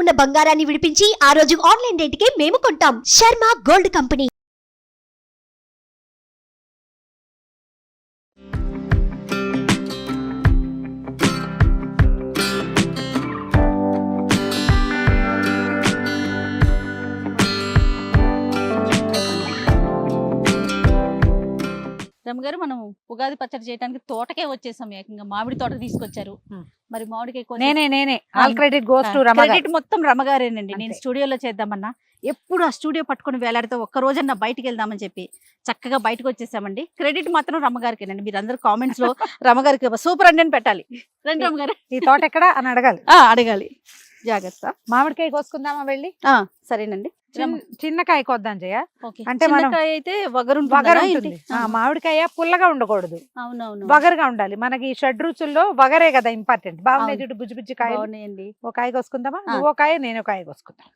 ఉన్న బంగారాన్ని విడిపించి ఆ రోజు ఆన్లైన్ రేటుకే మేము కొంటాం. Sharma gold company. రమ్మగారు మనం ఉగాది పచ్చడి చేయడానికి తోటకే వచ్చేసాం ఏకంగా. మామిడి తోట తీసుకొచ్చారు. మరి మామిడికాయ నేనే నేనే. ఆల్ క్రెడిట్ గోస్ టు రమగారు. క్రెడిట్ మొత్తం రమగారేనండి. నేను. స్టూడియోలో చేద్దామన్నా. ఎప్పుడు ఆ స్టూడియో పట్టుకొని వేలాడితే ఒక్క రోజన్నా బయటికి వెళ్దామని చెప్పి చక్కగా బయటకు వచ్చేసామండి. క్రెడిట్ మాత్రం రమ్మగారికేనండి మీరు అందరు కామెంట్స్లో రమగారికి సూపర్ అండి అని పెట్టాలి. రండి రమ్మగారు ఈ తోట ఎక్కడ అని అడగాలి. అడగాలి. జాగ్రత్త. మామిడికాయ కోసుకుందామా వెళ్ళి? ఆ, సరేనండి. రమ్మ. చిన్న- చిన్న కాయ కొద్దాం జయ. అంటే మనం- చిన్నకాయ అయితే వగరు వగరు ఉంటుంది ఆ, మామిడికాయ పుల్లగా ఉండకూడదు. అవునవును. వగరుగా ఉండాలి. మనకి షడ్ రుచుల్లో వగరే కదా ఇంపార్టెంట్ బాగున్నాయి. చూడు బుజ్జి బుజ్జి కాయ బాగున్నాయండి. ఒక కాయ కోసుకుందామా. నువ్వు ఒక కాయ నేను ఒక కాయ కోసుకుందాం.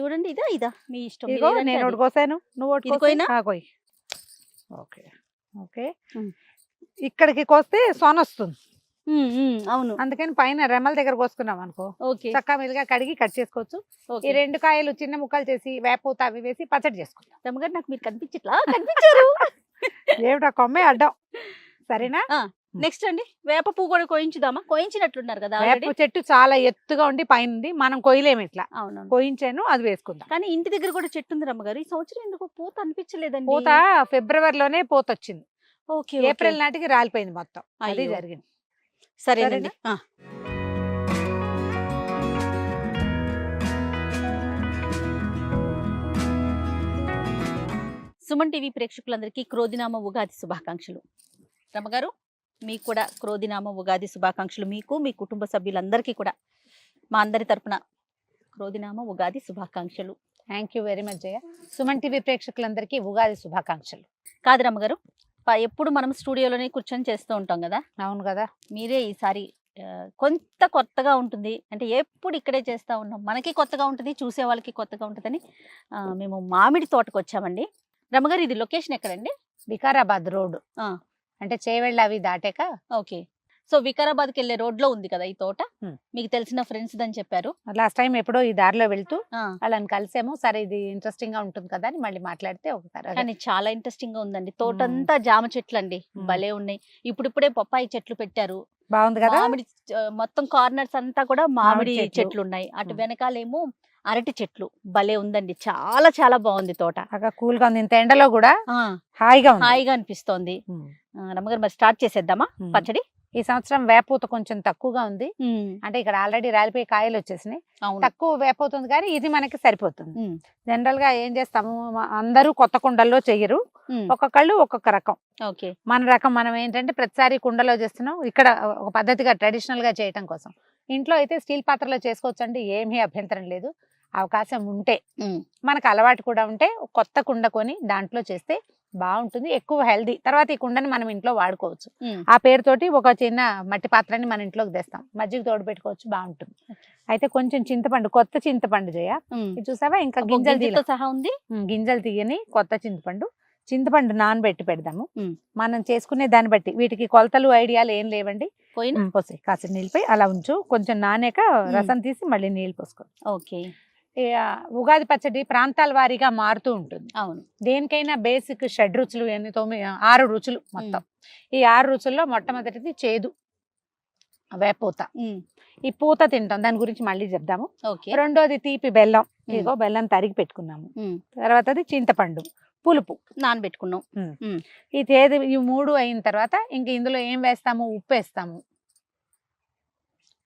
చూడండి ఇదా ఇదా. మీ ఇష్టం. ఇదిగో నేను. ఒకటి కోసాను. నువ్వు ఒకటి కోయ్ ఓకే. ఓకే. ఇక్కడికి కోస్తే సొన వస్తుంది ఉమ్, ఉమ్, అవును. అందుకని పైన రెమ్మల దగ్గర కోసుకున్నాం అనుకో. ఓకే. చక్కా మీదుగా కడిగి కట్ చేసుకోవచ్చు. ఈ రెండు కాయలు చిన్న ముక్కలు చేసి వేపూత అవి వేసి పచ్చడి రమ్మగారు నాకు మీరు కనిపించట్లా? కనిపించారు. ఏమిటా కొమ్మే అడ్డం. సరేనా? నెక్స్ట్ అండి. వేప పువ్వు కూడా కోయించుదామా? కోయించినట్లున్నారు కదా? వేప చెట్టు చాలా ఎత్తుగా ఉండి పైన మనం కొయ్యలేము ఇట్లా. అవునవును. కోయించాను అది వేసుకుందాం. కానీ ఇంటి దగ్గర కూడా చెట్టు ఉంది రమ్మగారు. ఈ సంవత్సరం ఎందుకు పూత అనిపించలేదండి. పూత ఫిబ్రవరిలోనే పూత వచ్చింది. ఓకే ఏప్రిల్ నాటికి రాలిపోయింది మొత్తం. అది. జరిగింది. సరేనండి. సుమన్ టీవీ ప్రేక్షకులందరికీ క్రోధినామ ఉగాది శుభాకాంక్షలు. రమ్మగారు మీకు కూడా క్రోధినామ ఉగాది శుభాకాంక్షలు. మీకు మీ కుటుంబ సభ్యులందరికీ కూడా మా అందరి తరపున క్రోధినామ ఉగాది శుభాకాంక్షలు. Thank you very much Jaya. Suman TV ప్రేక్షకులందరికీ ఉగాది శుభాకాంక్షలు. కాదు రమ్మగారు ఎప్పుడు మనం స్టూడియోలోనే కూర్చొని చేస్తూ ఉంటాం కదా? అవును కదా. మీరే ఈసారి కొంత కొత్తగా ఉంటుంది. అంటే ఎప్పుడు ఇక్కడే చేస్తూ ఉన్నాం. మనకి కొత్తగా ఉంటుంది చూసే వాళ్ళకి కొత్తగా ఉంటుందని మేము మామిడి తోటకు వచ్చామండి. రమ్మగారు ఇది లొకేషన్ ఎక్కడండి? వికారాబాద్ రోడ్. అంటే చేవెళ్ళ అవి దాటాక ఓకే. సో వికారాబాద్కి వెళ్ళే రోడ్లో ఉంది కదా ఈ తోట. మీకు తెలిసిన ఫ్రెండ్స్ అని చెప్పారు. లాస్ట్ టైం ఎప్పుడో ఈ దారిలో వెళ్తూ వాళ్ళని కలిసాము. సరే ఇది ఇంట్రెస్టింగ్గా ఉంటుంది కదా అని మళ్ళీ మాట్లాడితే ఒకసారి అదే. కానీ చాలా ఇంట్రెస్టింగ్గా ఉందండి తోటంతా జామ చెట్లు అండి. భలే ఉన్నాయి. ఇప్పుడిప్పుడే పప్పాయి చెట్లు పెట్టారు. బాగుంది కదా? మామిడి మొత్తం కార్నర్స్ అంతా కూడా మామిడి చెట్లు. ఉన్నాయి అటు. వెనకాలేమో అరటి చెట్లు. భలే ఉందండి. చాలా చాలా బాగుంది తోట. కూల్గా ఉంది. ఇంత ఎండలో కూడా హాయిగా హాయిగా అనిపిస్తోంది. రమ్మగారు మరి స్టార్ట్ చేసేద్దామా. పచ్చడి? ఈ సంవత్సరం వేపూత కొంచెం తక్కువగా ఉంది. అంటే ఇక్కడ ఆల్రెడీ రాలిపోయి కాయలు వచ్చేసినాయి. తక్కువ వేపవుతుంది కానీ ఇది మనకి సరిపోతుంది. జనరల్గా ఏం చేస్తాము? అందరూ కొత్త కుండల్లో చెయ్యరు ఒక్కొక్కళ్ళు ఒక్కొక్క రకం. ఓకే. మన రకం మనం ఏంటంటే ప్రతిసారి కుండలో చేస్తున్నాం. ఇక్కడ ఒక పద్ధతిగా ట్రెడిషనల్గా చేయటం కోసం. ఇంట్లో అయితే స్టీల్ పాత్రలో చేసుకోవచ్చు అండి ఏమీ అభ్యంతరం లేదు. అవకాశం ఉంటే. మనకు అలవాటు కూడా ఉంటే కొత్త కుండ కొని దాంట్లో చేస్తే బాగుంటుంది ఎక్కువ హెల్దీ తర్వాత ఈ కుండని మనం ఇంట్లో వాడుకోవచ్చు. ఆ పేరుతోటి ఒక చిన్న మట్టి పాత్రని మన ఇంట్లోకి తెస్తాం. మజ్జిగ తోడు పెట్టుకోవచ్చు బాగుంటుంది. అయితే కొంచెం చింతపండు కొత్త చింతపండు చేయ. చూసావా? ఇంకా గింజలు. సహా ఉంది? గింజలు తీయని కొత్త చింతపండు. చింతపండు నానబెట్టి పెడదాము. మనం చేసుకునే దాన్ని బట్టి వీటికి కొలతలు ఐడియాలు ఏం లేవండి. ఉమ్, పోసేయ్. కాసిన నీళ్ళపై అలా ఉంచు. కొంచెం నానాక రసం తీసి మళ్ళీ నీళ్ళు పోసుకో. ఓకే. ఉగాది పచ్చడి ప్రాంతాల వారీగా మారుతూ ఉంటుంది. అవును. దేనికైనా బేసిక్ షడ్ రుచులు ఎన్ని తొమ్మిది ఆరు రుచులు మొత్తం. ఈ ఆరు రుచుల్లో మొట్టమొదటిది చేదు వేపూత. ఈ పూత తింటాం. దాని గురించి మళ్ళీ చెప్దాము. ఓకే. రెండోది తీపి బెల్లం. ఇదిగో బెల్లం తరిగి పెట్టుకున్నాము. తర్వాతది చింతపండు పులుపు. నానబెట్టుకున్నాం. ఈ తేది ఈ మూడు అయిన తర్వాత ఇంక ఇందులో ఏం వేస్తాము? ఉప్పు వేస్తాము.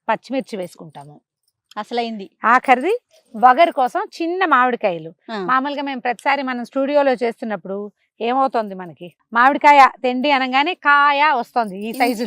పచ్చిమిర్చి వేసుకుంటాము. అసలైంది. ఆఖరిది వగరు కోసం చిన్న మామిడికాయలు. మామూలుగా మేము ప్రతిసారి మనం స్టూడియోలో చేస్తున్నప్పుడు ఏమవుతుంది మనకి? మామిడికాయ తెండి అనగానే కాయ వస్తుంది ఈ సైజు.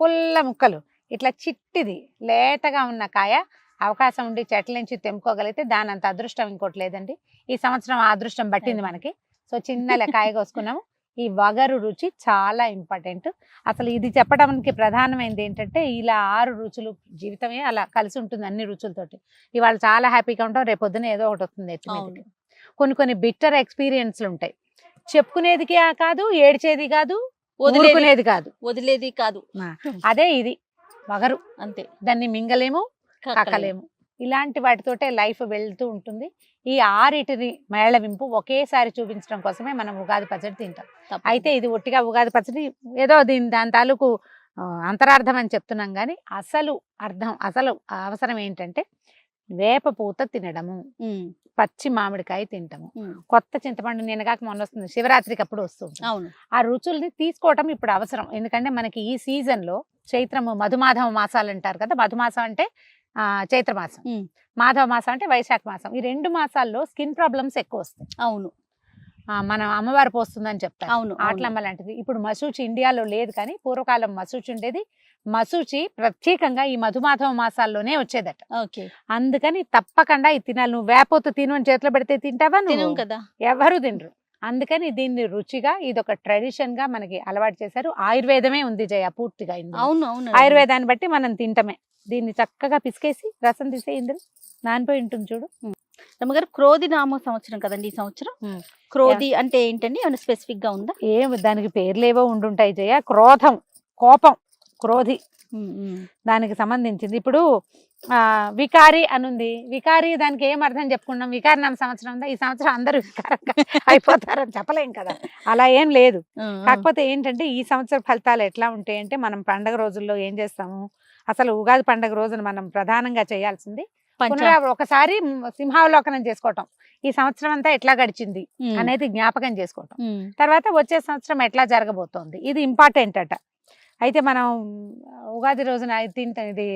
పుల్ల ముక్కలు. ఇట్లా చిట్టిది లేతగా ఉన్న కాయ అవకాశం ఉండి చెట్ల నుంచి తెంపుకోగలిగితే దాని అంత అదృష్టం ఇంకోటి లేదండి. ఈ సంవత్సరం ఆ అదృష్టం పట్టింది మనకి. సో చిన్న కాయ కోసుకున్నాము. ఈ వగరు రుచి చాలా ఇంపార్టెంట్. అసలు ఇది చెప్పడానికి ప్రధానమైనది ఏంటంటే ఇలా ఆరు రుచులు జీవితమే అలా కలిసి ఉంటుంది అన్ని రుచులతోటి. ఇవాళ చాలా హ్యాపీగా ఉంటాం రేపు పొద్దున ఏదో ఒకటి వస్తుంది ఎత్తి అవును. మీదకి. కొన్ని కొన్ని బిట్టర్ ఎక్స్పీరియన్స్లు ఉంటాయి. చెప్పుకునేది కాదు ఏడ్చేది కాదు వదిలేది కాదు. వదిలేది కాదు. అదే ఇది. వగరు. అంతే. దాన్ని మింగలేము కక్కలేము. ఇలాంటి వాటితోటే లైఫ్ వెళ్తూ ఉంటుంది. ఈ ఆరిటిని మేళవింపు ఒకేసారి చూపించడం కోసమే మనం ఉగాది పచ్చడి తింటాం. అయితే ఇది ఒట్టిగా ఉగాది పచ్చడి ఏదో దీని దాని తాలూకు అంతరార్థం అని చెప్తున్నాం కానీ అసలు అర్థం అసలు అవసరం ఏంటంటే వేప పూత తినడము. పచ్చి మామిడికాయ తింటాము. కొత్త చింతపండు నిన్నగాక మొన్న వస్తుంది. శివరాత్రికి అప్పుడు వస్తుంది. అవును. ఆ రుచుల్ని తీసుకోవటం ఇప్పుడు అవసరం. ఎందుకంటే మనకి ఈ సీజన్లో చైత్రము మధుమాధవ మాసాలు అంటారు కదా మధుమాసం అంటే ఆ, చైత్ర మాసం. ఉమ్. మాధవ మాసం అంటే వైశాఖ మాసం. ఈ రెండు మాసాల్లో స్కిన్ ప్రాబ్లమ్స్ ఎక్కువ వస్తాయి. అవును. మనం అమ్మవారు పోస్తుందని చెప్తారు. అవును. ఆటలమ్మ లాంటిది. ఇప్పుడు మసూచి ఇండియాలో లేదు కానీ పూర్వకాలం మసూచి ఉండేది. మసూచి ప్రత్యేకంగా ఈ మధుమాధవ మాసాల్లోనే వచ్చేదట. ఓకే. అందుకని తప్పకుండా ఇది తినాలి. నువ్వు వేపోతు తిను అని చేతిలో పెడితే తింటావా తినం నువ్వు కదా. ఎవరు తినరు. అందుకని దీన్ని రుచిగా ఇది ఒక ట్రెడిషన్గా మనకి అలవాటు చేశారు. ఆయుర్వేదమే ఉంది జయ పూర్తిగా. అవును అవును ఆయుర్వేదాన్ని బట్టి మనం తింటమే. దీన్ని చక్కగా పిసికేసి రసం తీసే ఇందులో నానిపోయి ఉంటుంది చూడు. రమ్మగారు క్రోధి నామ సంవత్సరం కదండి ఈ సంవత్సరం. క్రోధి అంటే ఏంటండి? ఏమైనా స్పెసిఫిక్గా ఉందా? ఏం దానికి పేర్లేవో ఉండుంటాయి జయ. క్రోధం కోపం క్రోధి. దానికి సంబంధించింది. ఇప్పుడు ఆ వికారి అనుంది. వికారి దానికి ఏం అర్థం చెప్పుకున్నాం? వికారి నామ సంవత్సరం ఉందా? ఈ సంవత్సరం అందరూ వికారంగా అయిపోతారని చెప్పలేం కదా. అలా ఏం లేదు. కాకపోతే ఏంటంటే ఈ సంవత్సర ఫలితాలు ఎట్లా ఉంటాయంటే మనం పండగ రోజుల్లో ఏం చేస్తాము? అసలు ఉగాది పండగ రోజున మనం ప్రధానంగా చేయాల్సింది ఒకసారి సింహావలోకనం చేసుకోవటం. ఈ సంవత్సరం అంతా ఎట్లా గడిచింది అనేది జ్ఞాపకం చేసుకోవటం. తర్వాత వచ్చే సంవత్సరం ఎట్లా జరగబోతోంది? ఇది ఇంపార్టెంట్ అట. అయితే మనం ఉగాది రోజున తింటాం ఇది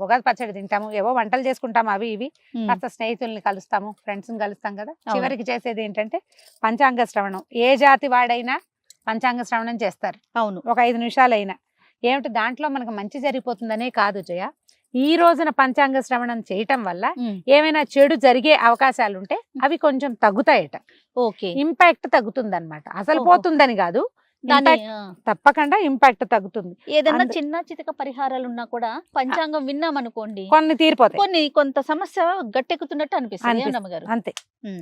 ఉగాది పచ్చడి తింటాము ఏవో వంటలు చేసుకుంటాము అవి ఇవి. కాస్త స్నేహితుల్ని కలుస్తాము ఫ్రెండ్స్ని కలుస్తాం కదా. చివరికి చేసేది ఏంటంటే పంచాంగ శ్రవణం. ఏ జాతి వాడైనా పంచాంగ శ్రవణం చేస్తారు. అవును. ఒక ఐదు నిమిషాలైనా. ఏమిటి? దాంట్లో మనకు మంచి జరిగిపోతుందనే కాదు జయ. ఈ రోజున పంచాంగ శ్రవణం చేయటం వల్ల ఏమైనా చెడు జరిగే అవకాశాలు ఉంటే అవి కొంచెం తగ్గుతాయట. ఓకే. ఇంపాక్ట్ తగ్గుతుంది అనమాట అసలు. పోతుందని కాదు. దాని తప్పకుండా ఇంపాక్ట్ తగ్గుతుంది. ఏదన్నా అందు- చిన్న చితక పరిహారాలు ఉన్నా కూడా పంచాంగం విన్నాం అనుకోండి కొన్ని తీరిపోతాయి. కొన్ని కొంత సమస్య గట్టెక్కుతున్నట్టు అనిపిస్తుంది అంతే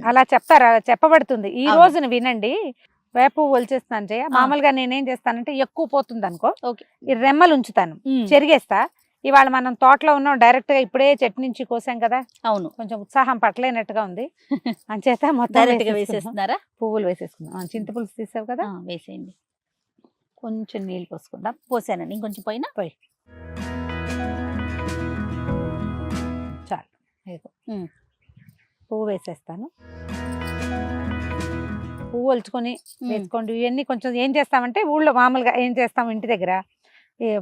అలా చెప్తారు అలా చెప్పబడుతుంది. ఈ. రోజున వినండి. వేప పువ్వు ఒలిచేస్తాను జయ. మామూలుగా నేనేం చేస్తానంటే ఎక్కువ పోతుంది అనుకో ఓకే. ఈ రెమ్మలు ఉంచుతాను చెరిగేస్తా. ఇవాళ మనం తోటలో ఉన్నాం డైరెక్ట్గా ఇప్పుడే చెట్టు నుంచి కోసాం కదా. అవును. కొంచెం ఉత్సాహం పట్టలేనట్టుగా ఉంది. అంచేత మొత్తం గా వేసేసుకుందాం. వేసేస్తున్నారా? పువ్వులు వేసేసుకుందాం. ఆ, చింతపులుసు తీసావు కదా? వేసేయండి. కొంచెం నీళ్ళు పోసుకుందాం. పోసానండి. ఇంకొంచెం పైన చాలు. ఇదిగో. ఉమ్. పువ్వు వేసేస్తాను. పువ్వు ఒలుచుకొని వేసుకోండి. ఇవన్నీ కొంచెం ఏం చేస్తామంటే ఊళ్ళో మామూలుగా ఏం చేస్తాం ఇంటి దగ్గర?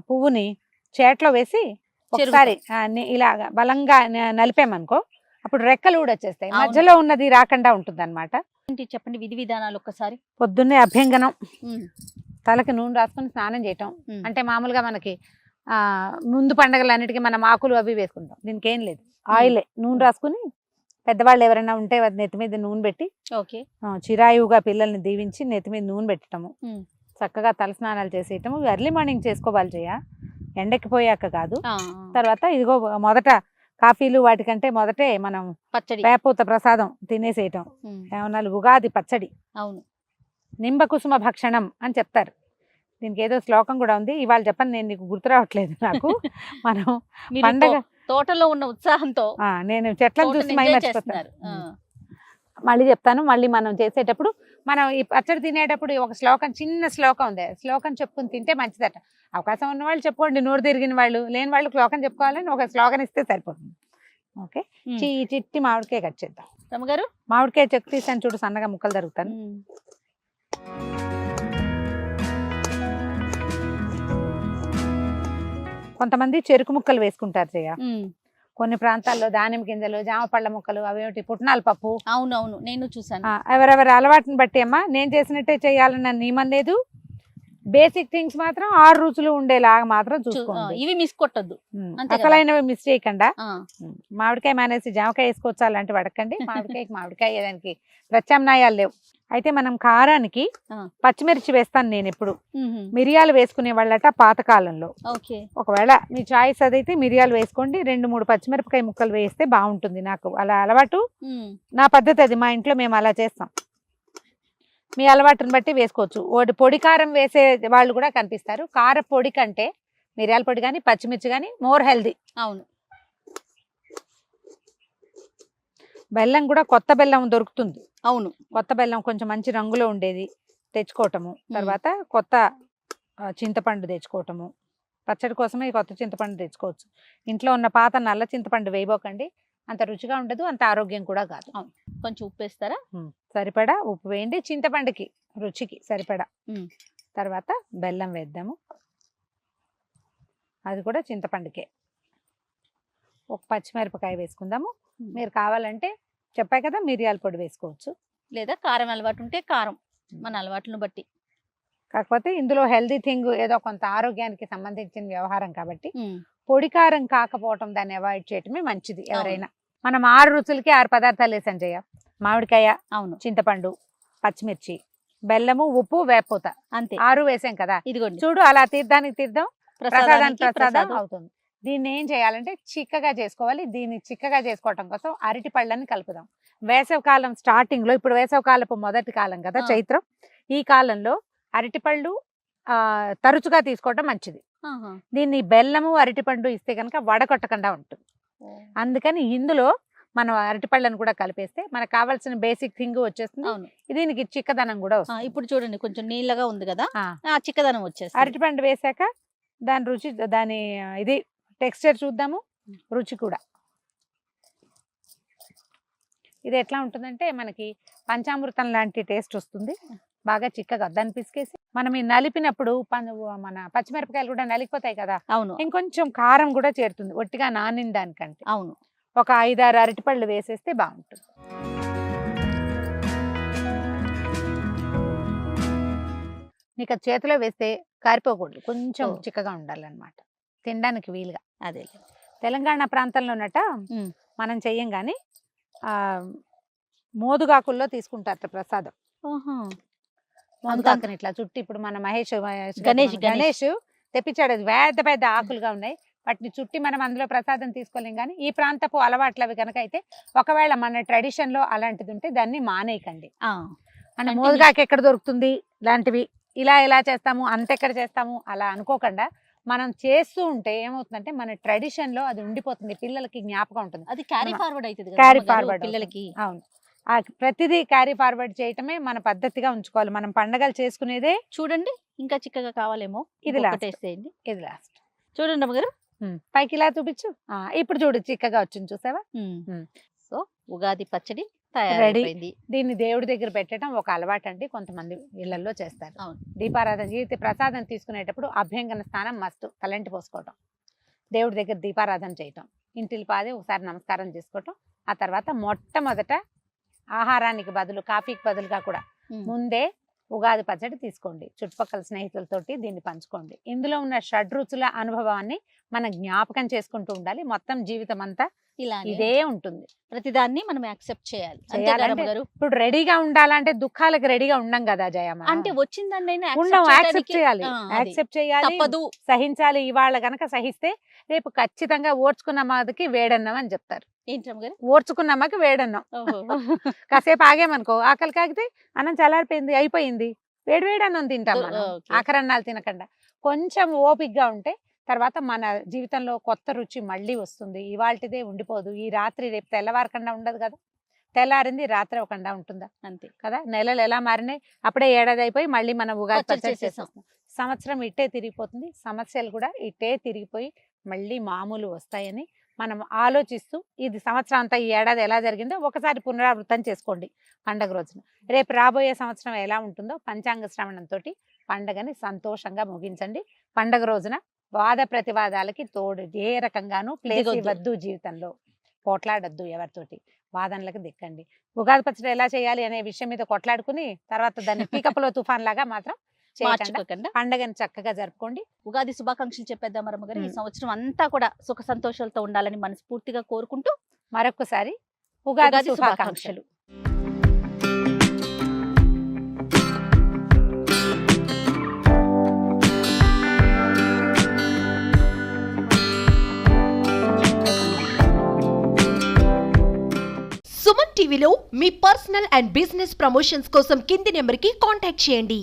పువ్వుని చేట్లో వేసి ఒకసారి ఇలాగా బలంగా నలిపామనుకో అప్పుడు రెక్కలు కూడా వచ్చేస్తాయి. మధ్యలో ఉన్నది రాకుండా ఉంటుంది అనమాట చెప్పండి విధి విధానాలు ఒక్కసారి? పొద్దున్నే అభ్యంగనం. తలకి నూనె రాసుకొని స్నానం చేయటం. అంటే మామూలుగా మనకి ఆ ముందు పండగలన్నిటికీ మనం ఆకులు అవి వేసుకుంటాం. దీనికి ఏం లేదు. ఆయిలే నూనె రాసుకుని పెద్దవాళ్ళు ఎవరైనా ఉంటే నెత్తి మీద నూనె పెట్టి ఓకే. చిరాయువుగా పిల్లల్ని దీవించి నెత్తి మీద నూనె పెట్టడము. చక్కగా తలస్నానాలు చేసేయటము. ఎర్లీ మార్నింగ్ చేసుకోవాలి చేయ ఎండకి పోయాక కాదు తర్వాత ఇదిగో మొదట కాఫీలు వాటికంటే మొదటే మనం పచ్చడి. వేపూత ప్రసాదం తినేసేయటం. ఏమన్నా ఉగాది పచ్చడి. అవును. నింబకుసుమ భక్షణం అని చెప్తారు. దీనికి ఏదో శ్లోకం కూడా ఉంది. ఇవాళ చెప్పని నేను నీకు గుర్తు రావట్లేదు నాకు. మనం పండగ తోటలో ఉన్న ఉత్సాహంతో ఆ, నేను చెట్లను చూసి మై మళ్ళీ చెప్తాను మళ్ళీ మనం చేసేటప్పుడు మనం ఈ పచ్చడి తినేటప్పుడు ఒక శ్లోకం చిన్న శ్లోకం ఉంది. శ్లోకం చెప్పుకుని తింటే మంచిదట. అవకాశం ఉన్న వాళ్ళు చెప్పుకోండి నోరు తిరిగిన వాళ్ళు లేని వాళ్ళు శ్లోకం చెప్పుకోవాలని ఒక శ్లోకం ఇస్తే సరిపోతుంది. ఓకే. చి చిట్టి మామిడికాయ కట్ చేద్దాం. మామిడికాయ చెక్కు తీసాను చూడు సన్నగా ముక్కలు జరుగుతాను. కొంతమంది చెరుకు ముక్కలు వేసుకుంటారు జయ. కొన్ని ప్రాంతాల్లో దానిమ్మ గింజలు జామ పళ్ళ ముక్కలు అవేమిటి పుట్నాల పప్పు. అవును అవును నేను చూసాను ఎవరెవరి అలవాటుని బట్టి అమ్మా నేను చేసినట్టే చేయాలని నియమం లేదు. బేసిక్ థింగ్స్ మాత్రం ఆరు రుచులు ఉండేలాగా మాత్రం చూసుకోండి. ఇవి మిస్ కొట్టద్దు. అసలైనవి మిస్ చేయకుండా? మామిడికాయ మానేసి జామకాయ వేసుకోవచ్చు అలాంటి పడకండి మామిడికాయకి మామిడికాయ దానికి ప్రత్యామ్నాయాలు లేవు. అయితే మనం కారానికి. పచ్చిమిర్చి వేస్తాను నేను ఎప్పుడు. మిరియాలు వేసుకునే వాళ్ళట పాతకాలంలో. ఒకవేళ మీ చాయిస్ అదైతే మిరియాలు వేసుకోండి. రెండు మూడు పచ్చిమిరపకాయ ముక్కలు వేస్తే బాగుంటుంది నాకు. అలా అలవాటు నా పద్ధతి అది. మా ఇంట్లో మేము అలా చేస్తాం. మీ అలవాటుని బట్టి వేసుకోవచ్చు. పొడి కారం వేసే వాళ్ళు కూడా కనిపిస్తారు. కార పొడి కంటే మిరియాల పొడి కానీ పచ్చిమిర్చి కానీ మోర్ హెల్దీ. అవును. బెల్లం కూడా కొత్త బెల్లం దొరుకుతుంది. అవును. కొత్త బెల్లం కొంచెం మంచి రంగులో ఉండేది తెచ్చుకోవటము. తర్వాత కొత్త చింతపండు తెచ్చుకోవటము. పచ్చడి కోసమే కొత్త చింతపండు తెచ్చుకోవచ్చు. ఇంట్లో ఉన్న పాత నల్ల చింతపండు వేయబోకండి. అంత రుచిగా ఉండదు అంత ఆరోగ్యం కూడా కాదు. కొంచెం ఉప్పు వేస్తారా సరిపడా? ఉప్పు వేయండి. చింతపండుకి రుచికి సరిపడా. తర్వాత బెల్లం వేద్దాము. అది కూడా చింతపండుకే. ఒక పచ్చిమిరపకాయ వేసుకుందాము. మీరు కావాలంటే చెప్పాయి కదా మిరియాల పొడి వేసుకోవచ్చు. లేదా కారం అలవాటు ఉంటే కారం మన అలవాట్లను బట్టి. కాకపోతే ఇందులో హెల్దీ థింగ్ ఏదో కొంత ఆరోగ్యానికి సంబంధించిన వ్యవహారం కాబట్టి. పొడి కారం కాకపోవటం దాన్ని అవాయిడ్ చేయటమే మంచిది ఎవరైనా. మనం ఆరు రుచులకి ఆరు పదార్థాలు వేసాం చెయ్య మామిడికాయ అవును. చింతపండు పచ్చిమిర్చి బెల్లము ఉప్పు వేపోత అంతే. ఆరు వేసాం కదా. ఇదిగోండి. చూడు అలా తీర్థానికి తీర్థం ప్రసాదానికి ప్రసాదం అవుతుంది. దీన్ని ఏం చేయాలంటే చిక్కగా చేసుకోవాలి. దీన్ని చిక్కగా చేసుకోవటం కోసం అరటి పళ్ళని కలుపుదాం. వేసవి కాలం స్టార్టింగ్లో ఇప్పుడు వేసవి కాలపు మొదటి కాలం కదా. చైత్రం. ఈ కాలంలో అరటిపళ్ళు ఆ తరచుగా తీసుకోవటం మంచిది. దీన్ని బెల్లము అరటిపండు ఇస్తే కనుక వడకొట్టకుండా ఉంటుంది. అందుకని ఇందులో మనం అరటిపళ్ళను కూడా కలిపేస్తే మనకు కావాల్సిన బేసిక్ థింగ్ వచ్చేస్తుంది. అవును. దీనికి చిక్కదనం కూడా వస్తుంది. ఇప్పుడు చూడండి కొంచెం నీళ్ళగా ఉంది కదా ఆ. చిక్కదనం వచ్చేసి అరటిపండు వేసాక దాని రుచి దాని ఇది టెక్స్చర్ చూద్దాము రుచి కూడా. ఇది ఎట్లా ఉంటుందంటే మనకి పంచామృతం లాంటి టేస్ట్ వస్తుంది. బాగా చిక్కగా దాన్ని పిసికేసి మనం ఈ నలిపినప్పుడు మన పచ్చిమిరపకాయలు కూడా నలిగిపోతాయి కదా. అవును. ఇంకొంచెం కారం కూడా చేరుతుంది. ఒట్టిగా నానిన దానికంటే. అవును. ఒక ఐదారు అరటిపళ్ళు వేసేస్తే బాగుంటుంది. నీకు అది చేతిలో వేస్తే కారిపోకూడదు. కొంచెం. చిక్కగా ఉండాలన్నమాట. తినడానికి వీలుగా. అదే. తెలంగాణ ప్రాంతంలోనట. మనం చెయ్యం కానీ ఆ మోదుగాకుల్లో తీసుకుంటారట ప్రసాదం. మోదుగాకుని ఇట్లా చుట్టి ఇప్పుడు మన మహేష్ గణేష్, మన గణేష్. తెప్పించాడు. పెద్ద పెద్ద ఆకులుగా ఉన్నాయి. వాటిని చుట్టి మనం అందులో ప్రసాదం తీసుకోలేం కానీ ఈ ప్రాంతపు అలవాట్లు అవి కనుక అయితే ఒకవేళ మన ట్రెడిషన్లో అలాంటిది ఉంటే దాన్ని మానేయకండి. Continue. మోదుగాకు ఎక్కడ దొరుకుతుంది ఇలాంటివి ఇలా ఎలా చేస్తాము అంతెక్కడ చేస్తాము అలా అనుకోకుండా మనం చేస్తూ ఉంటే ఏమవుతుందంటే మన ట్రెడిషన్లో అది ఉండిపోతుంది. పిల్లలకి జ్ఞాపకం ఉంటుంది. అది క్యారీ మన- ఫార్వర్డ్ అవుతుంది అమ్మగారు, forward పిల్లలకి. అవును. ప్రతిదీ క్యారీ ఫార్వర్డ్ చేయటమే మన పద్ధతిగా ఉంచుకోవాలి. మనం పండగలు చేసుకునేదే చూడండి ఇంకా చిక్కగా కావాలేమో. ఇది. టేస్ట్ ఇది లాస్ట్ చూడండి అమ్మగారు. పైకి ఇలా చూపించు. ఆ, ఇప్పుడు చూడు చిక్కగా వచ్చింది చూసావా. సో ఉగాది పచ్చడి. తయారైపోయింది. దీన్ని దేవుడి దగ్గర పెట్టడం ఒక అలవాటు అండి కొంతమంది ఇళ్ళలో చేస్తారు. అవును. దీపారాధన చేసి ప్రసాదం తీసుకునేటప్పుడు అభ్యంగన స్నానం మస్తు తలంటి పోసుకోవటం. దేవుడి దగ్గర దీపారాధన చేయటం. ఇంటికి పాది ఒకసారి నమస్కారం చేసుకోవటం. ఆ తర్వాత మొట్టమొదట ఆహారానికి బదులు కాఫీకి బదులుగా కూడా. ముందే ఉగాది పచ్చడి తీసుకోండి. చుట్టుపక్కల స్నేహితులతోటి దీన్ని పంచుకోండి. ఇందులో ఉన్న షడ్రుచుల అనుభవాన్ని మనం జ్ఞాపకం చేసుకుంటూ ఉండాలి. మొత్తం జీవితం అంతా ఇలానే ఇదే ఉంటుంది. ప్రతిదాన్ని మనం యాక్సెప్ట్ చేయాలి. ఇప్పుడు రెడీగా ఉండాలంటే దుఃఖాలకు రెడీగా ఉండం కదా జయమ్మ. అంటే వచ్చిందండి యాక్సెప్ట్ చేయాలి. యాక్సెప్ట్ చేయాలి తప్పదు. సహించాలి. ఇవాళ గనక సహిస్తే రేపు ఖచ్చితంగా ఓర్చుకున్న మాదికి వేడన్నం అని చెప్తారు. ఓర్చుకున్నమ్మకి వేడన్నం. కాసేపు ఆగేమనుకో ఆకలి కాగితే అన్నం చల్లారిపోయింది అయిపోయింది. వేడి వేడి అన్నం తింటాం. ఆఖరన్నాలు తినకుండా. కొంచెం ఓపిగ్గా ఉంటే తర్వాత మన జీవితంలో కొత్త రుచి మళ్ళీ వస్తుంది. ఇవాళటిదే ఉండిపోదు. ఈ రాత్రి రేపు తెల్లవారకుండా ఉండదు కదా. తెల్లారింది రాత్రి ఒకకుండా ఉంటుందా? అంతే. కదా? నెలలు ఎలా మారినాయి? అప్పుడే ఏడాది అయిపోయి మళ్ళీ మనం ఉగాది పచ్చడి. చేసేస్తాం. సంవత్సరం ఇట్టే తిరిగిపోతుంది. సమస్యలు కూడా ఇట్టే తిరిగిపోయి మళ్ళీ మామూలు వస్తాయని మనం ఆలోచిస్తూ ఇది సంవత్సరం అంతా ఈ ఏడాది ఎలా జరిగిందో ఒకసారి పునరావృతం చేసుకోండి పండగ రోజున. రేపు రాబోయే సంవత్సరం ఎలా ఉంటుందో పంచాంగ శ్రవణంతో పండగని సంతోషంగా ముగించండి. పండగ రోజున వాద ప్రతివాదాలకి తోడు ఏ రకంగానూ ప్లేస్. ఇవ్వద్దు జీవితంలో. పోట్లాడొద్దు ఎవరితోటి. వాదనలకు దిక్కండి ఉగాది పచ్చడి ఎలా చేయాలి అనే విషయం మీద కొట్లాడుకుని తర్వాత దాన్ని పీకప్పులో తుఫాన్ లాగా మాత్రం చేయకుండా పండగని చక్కగా జరుపుకోండి. ఉగాది శుభాకాంక్షలు చెప్పేద్దాం అమ్మగారు ఈ ఉమ్. సంవత్సరం అంతా కూడా సుఖ సంతోషాలతో ఉండాలని మనస్ఫూర్తిగా కోరుకుంటూ మరొకసారి ఉగాది శుభాకాంక్షలు. సుమన్ టీవీలో మీ పర్సనల్ అండ్ బిజినెస్ ప్రమోషన్స్ కోసం కింది నెంబర్కి కాంటాక్ట్ చేయండి.